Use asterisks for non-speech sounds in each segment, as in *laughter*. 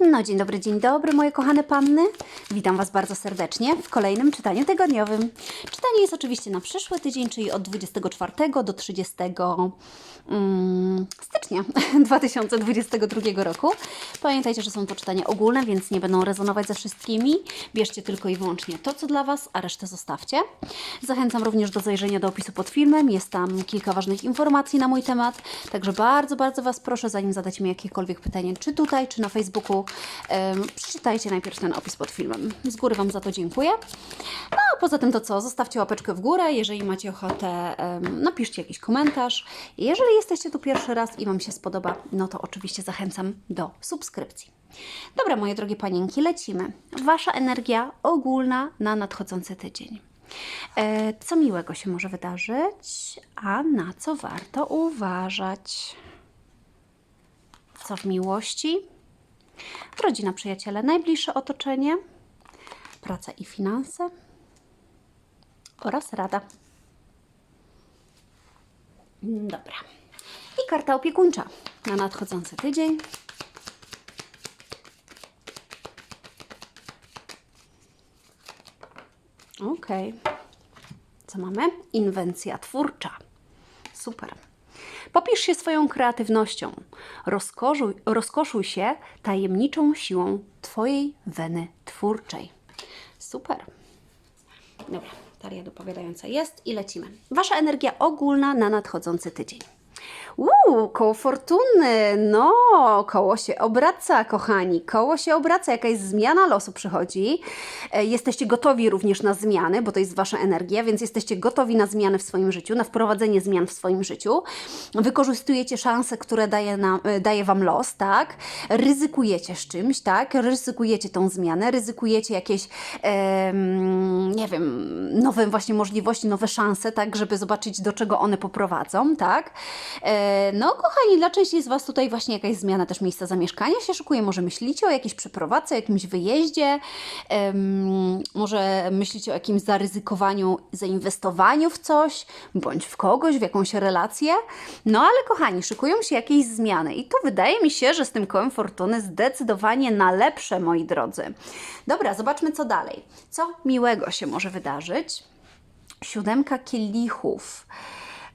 No, dzień dobry, dzień dobry, moje kochane panny. Witam Was bardzo serdecznie w kolejnym czytaniu tygodniowym. Czytanie jest oczywiście na przyszły tydzień, czyli od 24 do 30 mm, stycznia *laughs* 2022 roku. Pamiętajcie, że są to czytania ogólne, więc nie będą rezonować ze wszystkimi. Bierzcie tylko i wyłącznie to, co dla Was, a resztę zostawcie. Zachęcam również do zajrzenia do opisu pod filmem. Jest tam kilka ważnych informacji na mój temat. Także bardzo, bardzo Was proszę, zanim zadacie mi jakiekolwiek pytanie, czy tutaj, czy na Facebooku, em, przeczytajcie najpierw ten opis pod filmem. Z góry Wam za to dziękuję. No a poza tym to co? Zostawcie łapeczkę w górę. Jeżeli macie ochotę, em, napiszcie jakiś komentarz. Jeżeli jesteście tu pierwszy raz i Wam się spodoba, no to oczywiście zachęcam do subskrypcji. Dobra, moje drogie panienki, lecimy. Wasza energia ogólna na nadchodzący tydzień. E, Co miłego się może wydarzyć, a na co warto uważać? Co w miłości? Rodzina, przyjaciele, najbliższe otoczenie, praca i finanse oraz rada. Dobra. I karta opiekuńcza na nadchodzący tydzień. Ok. Co mamy? Inwencja twórcza. Super. Popisz się swoją kreatywnością. Rozkoszuj, rozkoszuj się tajemniczą siłą Twojej weny twórczej. Super. Dobra, talia dopowiadająca jest i lecimy. Wasza energia ogólna na nadchodzący tydzień. Uuu, koło fortuny, no, koło się obraca, kochani, koło się obraca, jakaś zmiana losu przychodzi. E, Jesteście gotowi również na zmiany, bo to jest Wasza energia, więc jesteście gotowi na zmiany w swoim życiu, na wprowadzenie zmian w swoim życiu. Wykorzystujecie szanse, które daje, nam, e, daje Wam los, tak? Ryzykujecie z czymś, tak? Ryzykujecie tą zmianę, ryzykujecie jakieś, nie wiem, nowe właśnie możliwości, nowe szanse, tak? Żeby zobaczyć, do czego one poprowadzą, tak? E, No, kochani, dla części z Was tutaj właśnie jakaś zmiana też miejsca zamieszkania się szykuje. Może myślicie o jakiejś przeprowadzce, o jakimś wyjeździe, em, może myślicie o jakimś zaryzykowaniu, zainwestowaniu w coś, bądź w kogoś, w jakąś relację. No, ale kochani, szykują się jakieś zmiany i to wydaje mi się, że z tym kołem fortuny zdecydowanie na lepsze, moi drodzy. Dobra, zobaczmy co dalej. Co miłego się może wydarzyć? Siódemka kielichów.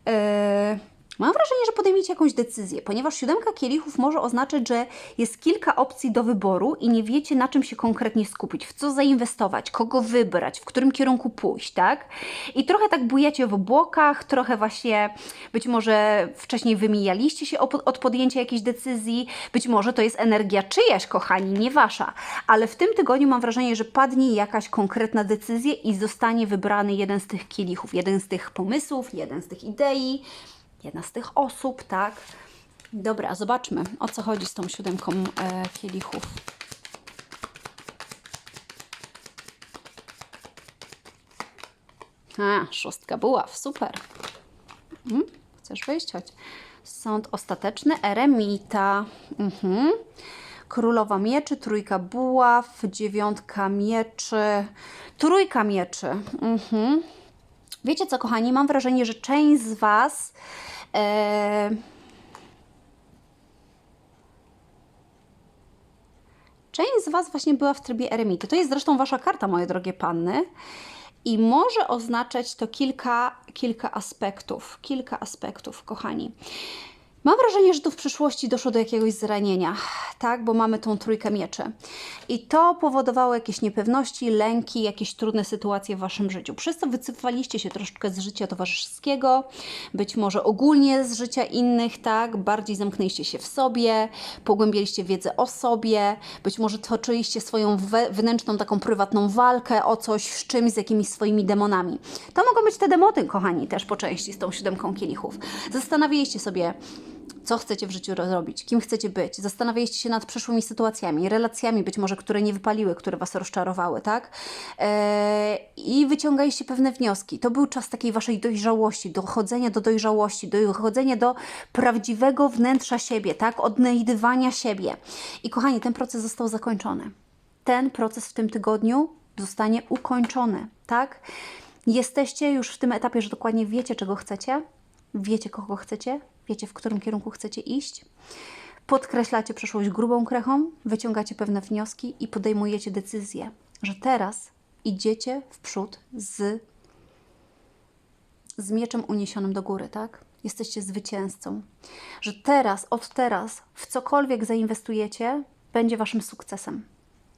Yy, Mam wrażenie, że podejmiecie jakąś decyzję, ponieważ siódemka kielichów może oznaczać, że jest kilka opcji do wyboru i nie wiecie, na czym się konkretnie skupić, w co zainwestować, kogo wybrać, w którym kierunku pójść, tak? I trochę tak bujacie w obłokach, trochę właśnie być może wcześniej wymijaliście się od od podjęcia jakiejś decyzji, być może to jest energia czyjaś, kochani, nie wasza, ale w tym tygodniu mam wrażenie, że padnie jakaś konkretna decyzja i zostanie wybrany jeden z tych kielichów, jeden z tych pomysłów, jeden z tych idei, jedna z tych osób, tak? Dobra, zobaczmy, o co chodzi z tą siódemką e, kielichów. A, szóstka buław, super. Mhm. Chcesz wyjść? Chodź. Sąd ostateczny, eremita. Mhm. Królowa mieczy, trójka buław, dziewiątka mieczy, trójka mieczy. Mhm. Wiecie co, kochani, mam wrażenie, że część z Was. E... Część z Was właśnie była w trybie eremity. To jest zresztą Wasza karta, moje drogie panny. I może oznaczać to kilka, kilka aspektów. Kilka aspektów, kochani. Mam wrażenie, że tu w przyszłości doszło do jakiegoś zranienia, tak, bo mamy tą trójkę mieczy. I to powodowało jakieś niepewności, lęki, jakieś trudne sytuacje w waszym życiu. Przez to wycofaliście się troszeczkę z życia towarzyskiego, być może ogólnie z życia innych, tak, bardziej zamknęliście się w sobie, pogłębiliście wiedzę o sobie, być może toczyliście swoją we- wewnętrzną taką prywatną walkę o coś z czymś, z jakimiś swoimi demonami. To mogą być te demony, kochani, też po części z tą siódemką kielichów. Zastanawialiście sobie, co chcecie w życiu robić, kim chcecie być. Zastanawialiście się nad przyszłymi sytuacjami, relacjami być może, które nie wypaliły, które Was rozczarowały, tak? Eee, I wyciągaliście pewne wnioski. To był czas takiej Waszej dojrzałości, dochodzenia do dojrzałości, dochodzenia do prawdziwego wnętrza siebie, tak? Odnajdywania siebie. I kochani, ten proces został zakończony. Ten proces w tym tygodniu zostanie ukończony, tak? Jesteście już w tym etapie, że dokładnie wiecie, czego chcecie, wiecie, kogo chcecie, wiecie, w którym kierunku chcecie iść. podkreślacie przeszłość grubą krechą, wyciągacie pewne wnioski i podejmujecie decyzję, że teraz idziecie w przód z, z mieczem uniesionym do góry, tak? Jesteście zwycięzcą. Że teraz, od teraz, w cokolwiek zainwestujecie, będzie waszym sukcesem.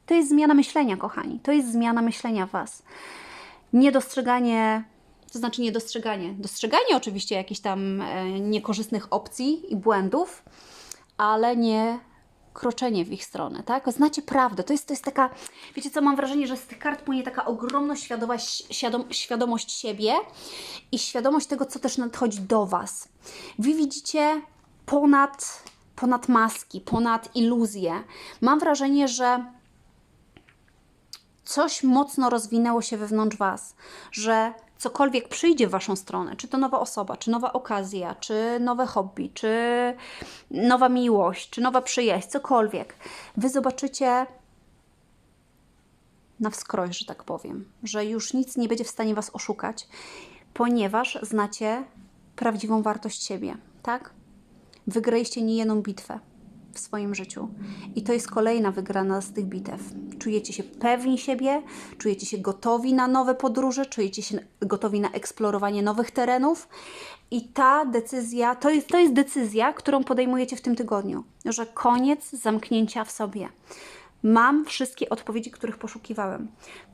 To jest zmiana myślenia, kochani. To jest zmiana myślenia Was. Niedostrzeganie, to znaczy niedostrzeganie. Dostrzeganie oczywiście jakichś tam e, niekorzystnych opcji i błędów, ale nie kroczenie w ich stronę, tak? Znacie prawdę. To jest, to jest taka, wiecie co, mam wrażenie, że z tych kart płynie taka ogromna świadomość, świadom, świadomość siebie i świadomość tego, co też nadchodzi do Was. Wy widzicie ponad, ponad maski, ponad iluzje. Mam wrażenie, że coś mocno rozwinęło się wewnątrz Was, że cokolwiek przyjdzie w Waszą stronę, czy to nowa osoba, czy nowa okazja, czy nowe hobby, czy nowa miłość, czy nowa przyjaźń, cokolwiek, Wy zobaczycie na wskroś, że tak powiem, że już nic nie będzie w stanie Was oszukać, ponieważ znacie prawdziwą wartość siebie, tak? Wygraliście niejedną bitwę w swoim życiu. I to jest kolejna wygrana z tych bitew. Czujecie się pewni siebie, czujecie się gotowi na nowe podróże, czujecie się gotowi na eksplorowanie nowych terenów. I ta decyzja, to jest, to jest decyzja, którą podejmujecie w tym tygodniu, że koniec zamknięcia w sobie. Mam wszystkie odpowiedzi, których poszukiwałem.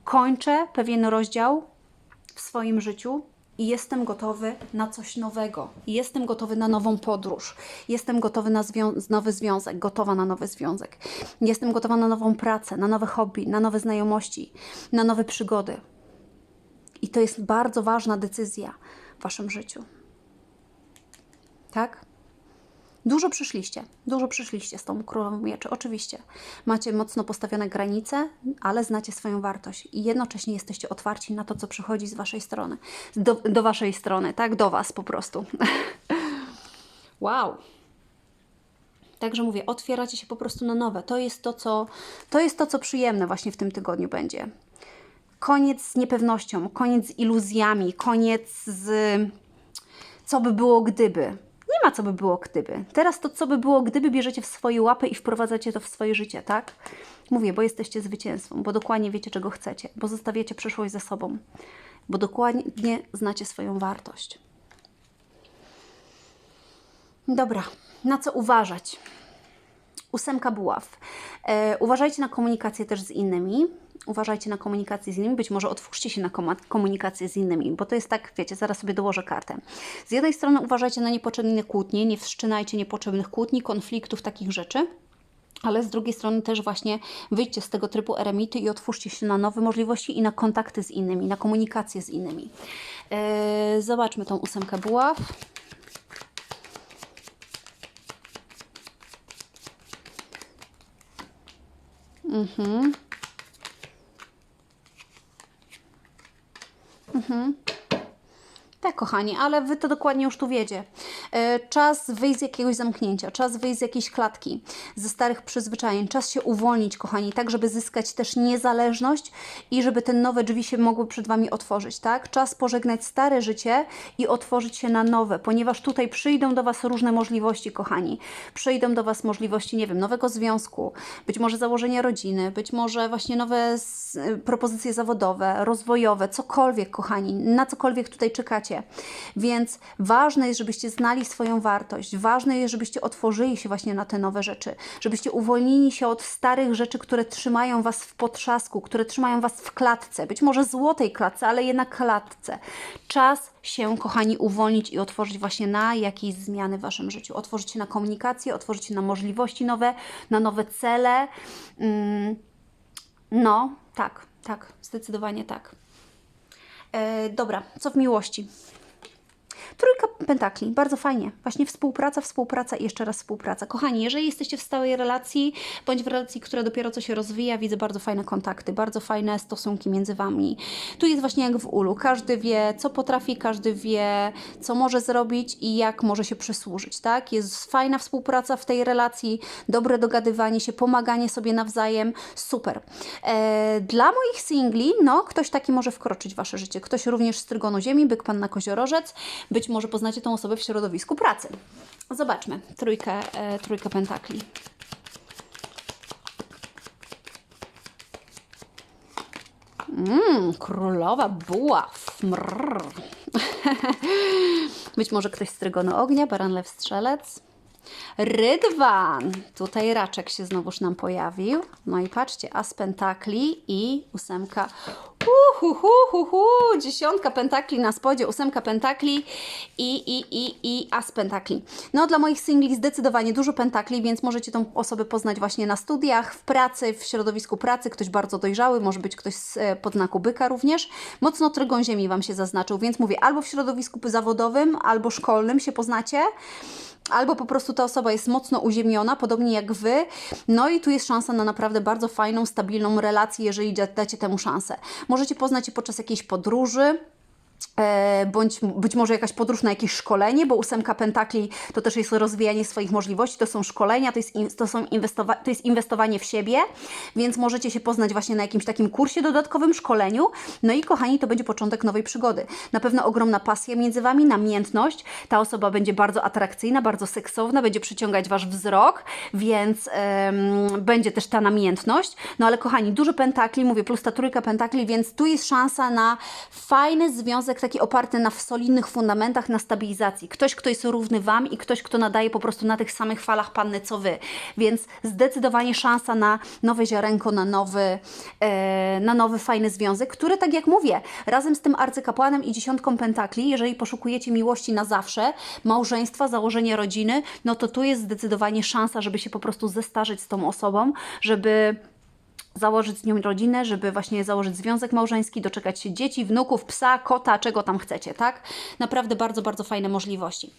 Kończę pewien rozdział w swoim życiu i jestem gotowy na coś nowego. Jestem gotowy na nową podróż. Jestem gotowy na zwią- nowy związek, gotowa na nowy związek. Jestem gotowa na nową pracę, na nowe hobby, na nowe znajomości, na nowe przygody. I to jest bardzo ważna decyzja w Waszym życiu. Tak? Dużo przyszliście, dużo przyszliście z tą królową mieczy, oczywiście. Macie mocno postawione granice, ale znacie swoją wartość i jednocześnie jesteście otwarci na to, co przychodzi z waszej strony, do, do waszej strony, tak? Do was po prostu. *laughs* wow. Także mówię, otwieracie się po prostu na nowe. To jest to, co, to jest to, co przyjemne właśnie w tym tygodniu będzie. Koniec z niepewnością, koniec z iluzjami, koniec z co by było gdyby. Nie ma co by było gdyby. Teraz to co by było gdyby bierzecie w swoje łapy i wprowadzacie to w swoje życie, tak? Mówię, bo jesteście zwycięzcą, bo dokładnie wiecie czego chcecie, bo zostawiacie przeszłość za sobą, bo dokładnie znacie swoją wartość. Dobra, na co uważać? Ósemka buław. E, uważajcie na komunikację też z innymi. Uważajcie na komunikację z innymi. Być może otwórzcie się na komunikację z innymi, bo to jest tak, wiecie, zaraz sobie dołożę kartę. Z jednej strony uważajcie na niepotrzebne kłótnie, nie wszczynajcie niepotrzebnych kłótni, konfliktów, takich rzeczy. Ale z drugiej strony też właśnie wyjdźcie z tego trybu eremity i otwórzcie się na nowe możliwości i na kontakty z innymi, na komunikację z innymi. E, zobaczmy tą ósemkę buław. Mhm. Tak, kochani, ale wy to dokładnie już tu wiecie. E, Czas wyjść z jakiegoś zamknięcia, czas wyjść z jakiejś klatki, ze starych przyzwyczajeń, czas się uwolnić, kochani, tak, żeby zyskać też niezależność i żeby te nowe drzwi się mogły przed wami otworzyć, tak? Czas pożegnać stare życie i otworzyć się na nowe, ponieważ tutaj przyjdą do was różne możliwości, kochani. Przyjdą do was możliwości, nie wiem, nowego związku, być może założenia rodziny, być może właśnie nowe s- propozycje zawodowe, rozwojowe, cokolwiek, kochani, na cokolwiek tutaj czekacie. Więc ważne jest, żebyście znali swoją wartość. Ważne jest, żebyście otworzyli się właśnie na te nowe rzeczy, żebyście uwolnili się od starych rzeczy, które trzymają was w potrzasku, które trzymają was w klatce. Być może złotej klatce, ale jednak klatce. Czas się, kochani, uwolnić i otworzyć właśnie na jakieś zmiany w waszym życiu. Otworzyć się na komunikację, otworzyć się na możliwości nowe, na nowe cele. Mm, no, tak, tak, zdecydowanie tak. E, dobra, co w miłości? Trójka pentakli, bardzo fajnie. Właśnie współpraca, współpraca i jeszcze raz współpraca. Kochani, jeżeli jesteście w stałej relacji, bądź w relacji, która dopiero co się rozwija, widzę bardzo fajne kontakty, bardzo fajne stosunki między Wami. Tu jest właśnie jak w ulu. Każdy wie, co potrafi, każdy wie, co może zrobić i jak może się przysłużyć, tak? Jest fajna współpraca w tej relacji, dobre dogadywanie się, pomaganie sobie nawzajem, super. E, dla moich singli, no, ktoś taki może wkroczyć w Wasze życie. Ktoś również z Trygonu Ziemi, Byk Pan na Koziorożec, być może poznacie tą osobę w środowisku pracy. Zobaczmy trójkę, e, trójkę pentakli. Mmm, królowa buław. *laughs* Być może ktoś z Trygonu Ognia, Baran Lew Strzelec. Rydwan! Tutaj raczek się znowuż nam pojawił. No i patrzcie, as pentakli i ósemka. Uhuhu, hu, hu, dziesiątka pentakli na spodzie, ósemka pentakli i, i, i, i as pentakli. No dla moich singli zdecydowanie dużo pentakli, więc możecie tą osobę poznać właśnie na studiach, w pracy, w środowisku pracy. Ktoś bardzo dojrzały, może być ktoś z e, podznaku byka również. Mocno trygon ziemi Wam się zaznaczył, więc mówię, albo w środowisku zawodowym, albo szkolnym się poznacie albo po prostu ta osoba jest mocno uziemiona, podobnie jak Wy. No i tu jest szansa na naprawdę bardzo fajną, stabilną relację, jeżeli da- dacie temu szansę. Możecie poznać się podczas jakiejś podróży. E, Bądź być może jakaś podróż na jakieś szkolenie, bo ósemka pentakli to też jest rozwijanie swoich możliwości, to są szkolenia, to jest, in- to są inwestowa- to jest inwestowanie w siebie, więc możecie się poznać właśnie na jakimś takim kursie dodatkowym, szkoleniu. No i kochani, to będzie początek nowej przygody. Na pewno ogromna pasja między Wami, namiętność. Ta osoba będzie bardzo atrakcyjna, bardzo seksowna, będzie przyciągać Wasz wzrok, więc em, będzie też ta namiętność. No ale kochani, dużo pentakli, mówię, plus ta trójka pentakli, więc tu jest szansa na fajny związek, oparty na solidnych fundamentach, na stabilizacji. Ktoś, kto jest równy Wam i ktoś, kto nadaje po prostu na tych samych falach panny, co Wy. Więc zdecydowanie szansa na nowe ziarenko, na nowy, e, na nowy fajny związek, który, tak jak mówię, razem z tym arcykapłanem i dziesiątką pentakli, jeżeli poszukujecie miłości na zawsze, małżeństwa, założenia rodziny, no to tu jest zdecydowanie szansa, żeby się po prostu zestarzeć z tą osobą, żeby założyć z nią rodzinę, żeby właśnie założyć związek małżeński, doczekać się dzieci, wnuków, psa, kota, czego tam chcecie, tak? Naprawdę bardzo, bardzo fajne możliwości.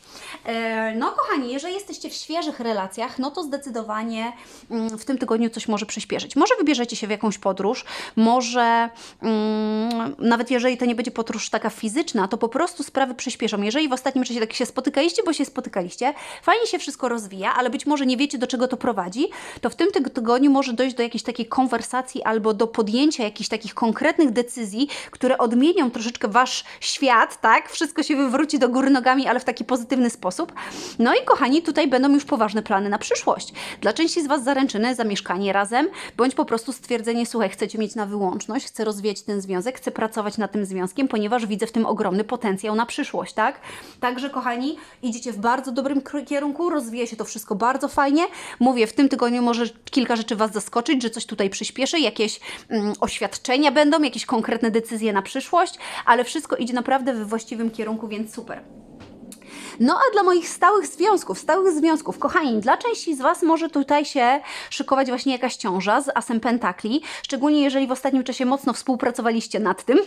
E, No, kochani, jeżeli jesteście w świeżych relacjach, no to zdecydowanie mm, w tym tygodniu coś może przyspieszyć. Może wybierzecie się w jakąś podróż, może mm, nawet jeżeli to nie będzie podróż taka fizyczna, to po prostu sprawy przyspieszą. Jeżeli w ostatnim czasie tak się spotykaliście, bo się spotykaliście, fajnie się wszystko rozwija, ale być może nie wiecie, do czego to prowadzi, to w tym tyg- tygodniu może dojść do jakiejś takiej konwersacji albo do podjęcia jakichś takich konkretnych decyzji, które odmienią troszeczkę wasz świat, tak? Wszystko się wywróci do góry nogami, ale w taki pozytywny sposób. No i kochani, tutaj będą już poważne plany na przyszłość. Dla części z was zaręczyny, zamieszkanie razem, bądź po prostu stwierdzenie, słuchaj, chcecie mieć na wyłączność, chcę rozwijać ten związek, chcę pracować nad tym związkiem, ponieważ widzę w tym ogromny potencjał na przyszłość, tak? Także kochani, idziecie w bardzo dobrym kierunku, rozwija się to wszystko bardzo fajnie. Mówię, w tym tygodniu może kilka rzeczy was zaskoczyć, że coś tutaj przyspieszy, jakieś mm, oświadczenia będą, jakieś konkretne decyzje na przyszłość, ale wszystko idzie naprawdę we właściwym kierunku, więc super. No a dla moich stałych związków, stałych związków, kochani, dla części z Was może tutaj się szykować właśnie jakaś ciąża z asem pentakli, szczególnie jeżeli w ostatnim czasie mocno współpracowaliście nad tym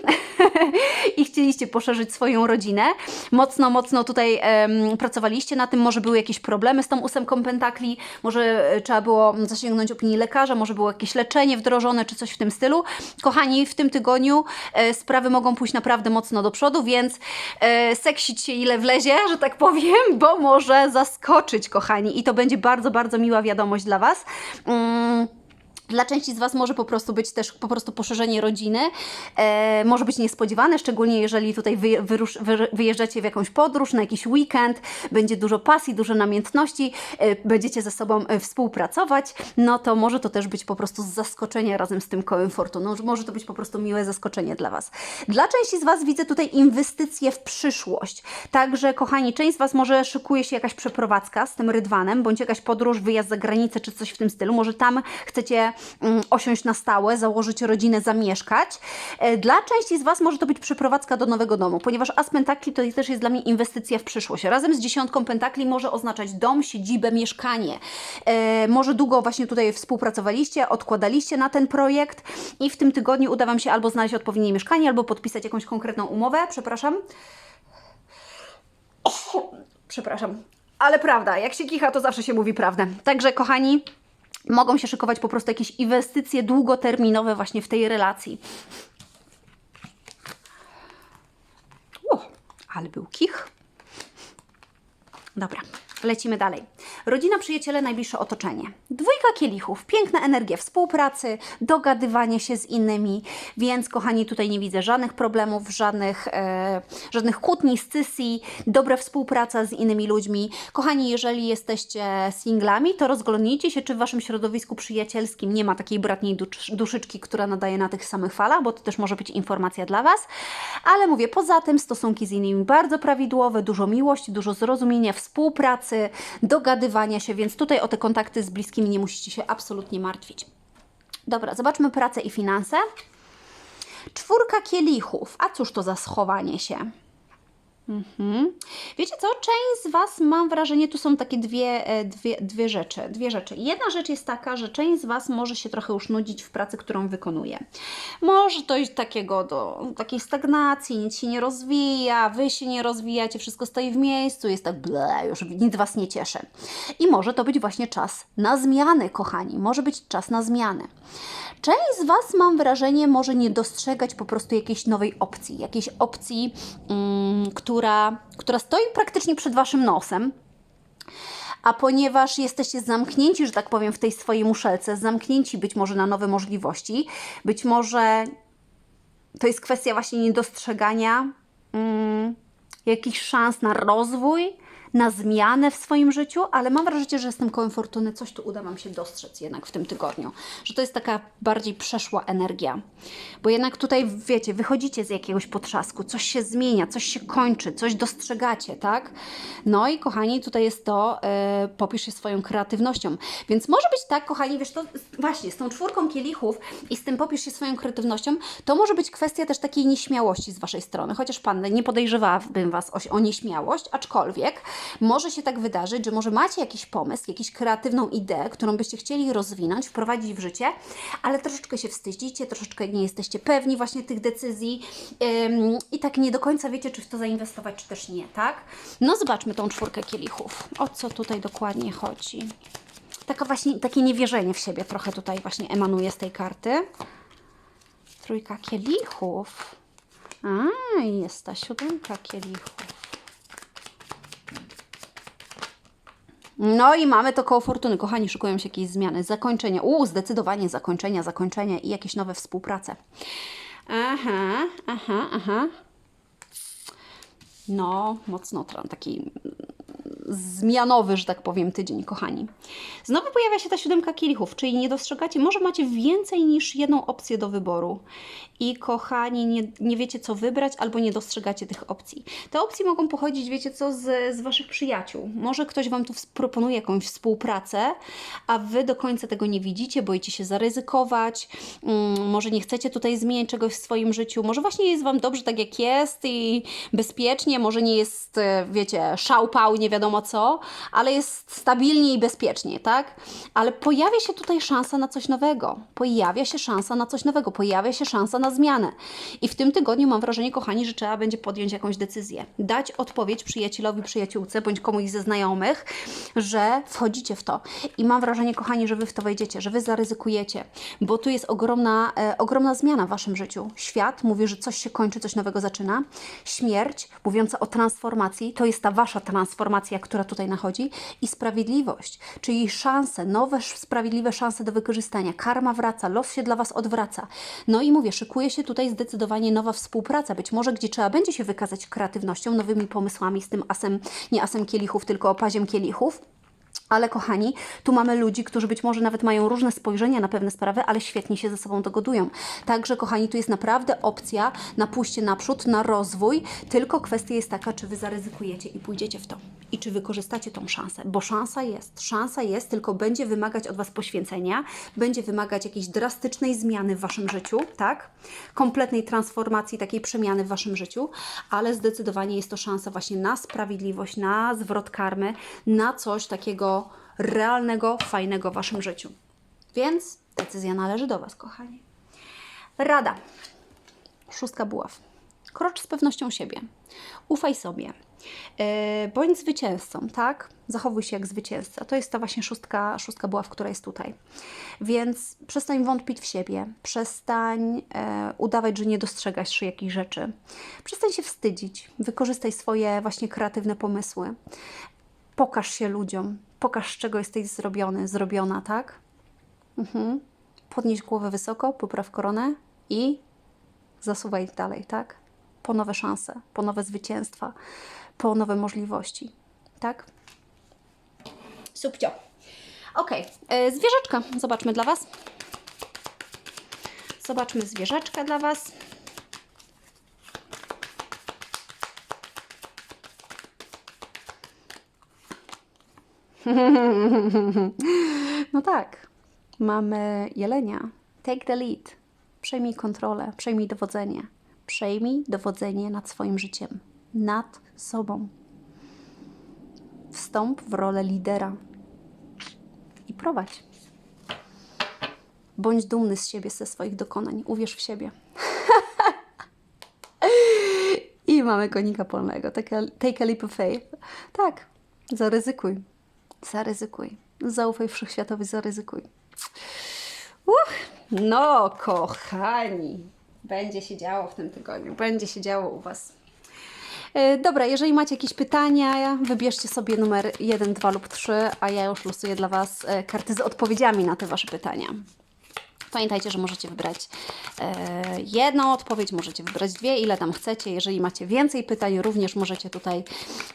*laughs* i chcieliście poszerzyć swoją rodzinę. Mocno, mocno tutaj em, pracowaliście na tym, może były jakieś problemy z tą ósemką pentakli, może e, trzeba było zasięgnąć opinii lekarza, może było jakieś leczenie wdrożone, czy coś w tym stylu. Kochani, w tym tygodniu e, sprawy mogą pójść naprawdę mocno do przodu, więc e, seksić się ile wlezie, że tak powiem, bo może zaskoczyć, kochani. I to będzie bardzo, bardzo miła wiadomość dla Was. Mm. Dla części z Was może po prostu być też po prostu poszerzenie rodziny, e, może być niespodziewane, szczególnie jeżeli tutaj wy, wyrusz, wy, wyjeżdżacie w jakąś podróż, na jakiś weekend, będzie dużo pasji, dużo namiętności, e, będziecie ze sobą e, współpracować, no to może to też być po prostu z zaskoczenia razem z tym kołem fortuny, może to być po prostu miłe zaskoczenie dla Was. Dla części z Was widzę tutaj inwestycje w przyszłość, także kochani, część z Was może szykuje się jakaś przeprowadzka z tym rydwanem, bądź jakaś podróż, wyjazd za granicę, czy coś w tym stylu, może tam chcecie osiąść na stałe, założyć rodzinę, zamieszkać. E, Dla części z Was może to być przeprowadzka do nowego domu, ponieważ as pentakli to też jest dla mnie inwestycja w przyszłość. Razem z dziesiątką pentakli może oznaczać dom, siedzibę, mieszkanie. E, Może długo właśnie tutaj współpracowaliście, odkładaliście na ten projekt i w tym tygodniu uda Wam się albo znaleźć odpowiednie mieszkanie, albo podpisać jakąś konkretną umowę. Przepraszam. *coughs* Przepraszam. Ale prawda, jak się kicha, to zawsze się mówi prawdę. Także, kochani, mogą się szykować po prostu jakieś inwestycje długoterminowe właśnie w tej relacji. O, ale był kich. Dobra, Lecimy dalej. Rodzina, przyjaciele, najbliższe otoczenie. Dwójka kielichów, piękna energia współpracy, dogadywanie się z innymi, więc kochani, tutaj nie widzę żadnych problemów, żadnych, e, żadnych kłótni, scysji, dobra współpraca z innymi ludźmi. Kochani, jeżeli jesteście singlami, to rozglądnijcie się, czy w Waszym środowisku przyjacielskim nie ma takiej bratniej dusz- duszyczki, która nadaje na tych samych falach, bo to też może być informacja dla Was. Ale mówię, poza tym stosunki z innymi bardzo prawidłowe, dużo miłości, dużo zrozumienia, współpracy, dogadywania się, więc tutaj o te kontakty z bliskimi nie musicie się absolutnie martwić. Dobra, zobaczmy pracę i finanse. Czwórka kielichów. A cóż to za schowanie się? Mhm. Wiecie co? Część z Was, mam wrażenie, tu są takie dwie, e, dwie, dwie rzeczy. Dwie rzeczy. Jedna rzecz jest taka, że część z Was może się trochę już nudzić w pracy, którą wykonuje. Może dojść takiego do takiej stagnacji, nic się nie rozwija, Wy się nie rozwijacie, wszystko stoi w miejscu, jest tak ble, już nic Was nie cieszy. I może to być właśnie czas na zmiany, kochani. Może być czas na zmiany. Część z Was, mam wrażenie, może nie dostrzegać po prostu jakiejś nowej opcji, jakiejś opcji, mm, która, która stoi praktycznie przed Waszym nosem, a ponieważ jesteście zamknięci, że tak powiem, w tej swojej muszelce, zamknięci być może na nowe możliwości, być może to jest kwestia właśnie niedostrzegania mm, jakichś szans na rozwój, na zmianę w swoim życiu, ale mam wrażenie, że jestem kołem fortuny, coś tu uda Wam się dostrzec jednak w tym tygodniu, że to jest taka bardziej przeszła energia, bo jednak tutaj, wiecie, wychodzicie z jakiegoś potrzasku, coś się zmienia, coś się kończy, coś dostrzegacie, tak? No i kochani, tutaj jest to, yy, popisz się swoją kreatywnością, więc może być tak, kochani, wiesz, to właśnie z tą czwórką kielichów i z tym popisz się swoją kreatywnością, to może być kwestia też takiej nieśmiałości z Waszej strony, chociaż Pan, nie podejrzewałabym Was o, o nieśmiałość, aczkolwiek może się tak wydarzyć, że może macie jakiś pomysł, jakąś kreatywną ideę, którą byście chcieli rozwinąć, wprowadzić w życie, ale troszeczkę się wstydzicie, troszeczkę nie jesteście pewni właśnie tych decyzji ym, i tak nie do końca wiecie, czy w to zainwestować, czy też nie, tak? No zobaczmy tą czwórkę kielichów. O co tutaj dokładnie chodzi? Taka właśnie, takie niewierzenie w siebie trochę tutaj właśnie emanuje z tej karty. Trójka kielichów. A, jest ta siódemka kielichów. No i mamy to koło fortuny. Kochani, szykują się jakieś zmiany, zakończenia. U, zdecydowanie zakończenia, zakończenia i jakieś nowe współprace. Aha, aha, aha. No, mocno taki zmianowy, że tak powiem, tydzień, kochani. Znowu pojawia się ta siódemka kielichów, czyli nie dostrzegacie, może macie więcej niż jedną opcję do wyboru i kochani, nie, nie wiecie co wybrać albo nie dostrzegacie tych opcji. Te opcje mogą pochodzić, wiecie co, z, z Waszych przyjaciół. Może ktoś Wam tu proponuje jakąś współpracę, a Wy do końca tego nie widzicie, boicie się zaryzykować, mm, może nie chcecie tutaj zmieniać czegoś w swoim życiu, może właśnie jest Wam dobrze tak jak jest i bezpiecznie, może nie jest, e, wiecie, szałpał, nie wiadomo co, ale jest stabilnie i bezpiecznie, tak? Ale pojawia się tutaj szansa na coś nowego, pojawia się szansa na coś nowego, pojawia się szansa na zmianę. I w tym tygodniu mam wrażenie, kochani, że trzeba będzie podjąć jakąś decyzję, dać odpowiedź przyjacielowi, przyjaciółce bądź komuś ze znajomych, że wchodzicie w to. I mam wrażenie, kochani, że Wy w to wejdziecie, że Wy zaryzykujecie, bo tu jest ogromna, e, ogromna zmiana w Waszym życiu. Świat mówi, że coś się kończy, coś nowego zaczyna. Śmierć, mówiąca o transformacji, to jest ta Wasza transformacja, która tutaj nachodzi i sprawiedliwość, czyli szanse, nowe, sprawiedliwe szanse do wykorzystania. Karma wraca, los się dla Was odwraca. No i mówię, szykuje się tutaj zdecydowanie nowa współpraca, być może gdzie trzeba będzie się wykazać kreatywnością, nowymi pomysłami z tym asem, nie asem kielichów, tylko opaziem kielichów. Ale kochani, tu mamy ludzi, którzy być może nawet mają różne spojrzenia na pewne sprawy, ale świetnie się ze sobą dogadują. Także, kochani, tu jest naprawdę opcja na pójście naprzód, na rozwój, tylko kwestia jest taka, czy Wy zaryzykujecie i pójdziecie w to. I czy wykorzystacie tą szansę, bo szansa jest, szansa jest, tylko będzie wymagać od Was poświęcenia, będzie wymagać jakiejś drastycznej zmiany w Waszym życiu, tak? Kompletnej transformacji, takiej przemiany w Waszym życiu, ale zdecydowanie jest to szansa właśnie na sprawiedliwość, na zwrot karmy, na coś takiego realnego, fajnego w Waszym życiu. Więc decyzja należy do Was, kochani. Rada. Szóstka buław. Krocz z pewnością siebie. Ufaj sobie. Yy, bądź zwycięzcą, tak? Zachowuj się jak zwycięzca. To jest ta właśnie szóstka, szóstka buław, która jest tutaj. Więc przestań wątpić w siebie. Przestań e, udawać, że nie dostrzegasz jakichś rzeczy. Przestań się wstydzić. Wykorzystaj swoje właśnie kreatywne pomysły Pokaż się ludziom. Pokaż, z czego jesteś zrobiony, zrobiona, tak? Mhm. Podnieś głowę wysoko, popraw koronę i zasuwaj dalej, tak? Po nowe szanse, po nowe zwycięstwa, po nowe możliwości, tak? Subcio. Ok, e, zwierzeczka. Zobaczmy dla Was. Zobaczmy zwierzeczkę dla Was. *laughs* No tak. Mamy jelenia. Take the lead. Przejmij kontrolę, przejmij dowodzenie. Przejmij dowodzenie nad swoim życiem, nad sobą. Wstąp w rolę lidera i prowadź. Bądź dumny z siebie, ze swoich dokonań. Uwierz w siebie. *laughs* I mamy konika polnego. Take a, take a leap of faith. Tak, zaryzykuj. Zaryzykuj. Zaufaj wszechświatowi, zaryzykuj. Uch, no, kochani. Będzie się działo w tym tygodniu. Będzie się działo u Was. E, Dobra, jeżeli macie jakieś pytania, wybierzcie sobie numer 1, 2 lub 3, a ja już losuję dla Was e, karty z odpowiedziami na te Wasze pytania. Pamiętajcie, że możecie wybrać e, jedną odpowiedź, możecie wybrać dwie, ile tam chcecie. Jeżeli macie więcej pytań, również możecie tutaj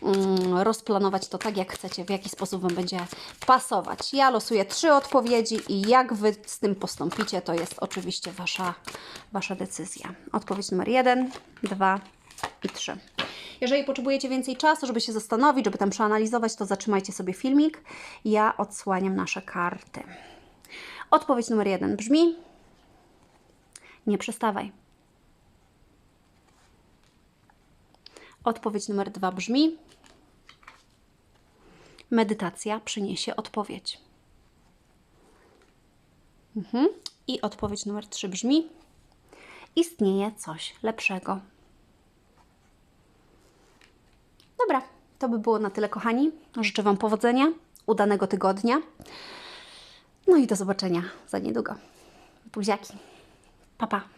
mm, rozplanować to tak, jak chcecie, w jaki sposób Wam będzie pasować. Ja losuję trzy odpowiedzi i jak Wy z tym postąpicie, to jest oczywiście Wasza, wasza decyzja. Odpowiedź numer jeden, dwa i trzy. Jeżeli potrzebujecie więcej czasu, żeby się zastanowić, żeby tam przeanalizować, to zatrzymajcie sobie filmik. Ja odsłaniam nasze karty. Odpowiedź numer jeden brzmi: Nie przestawaj. Odpowiedź numer dwa brzmi: Medytacja przyniesie odpowiedź. Mhm. I odpowiedź numer trzy brzmi: Istnieje coś lepszego. Dobra, to by było na tyle, kochani. Życzę Wam powodzenia, udanego tygodnia. No i do zobaczenia za niedługo. Buziaki. Pa, pa.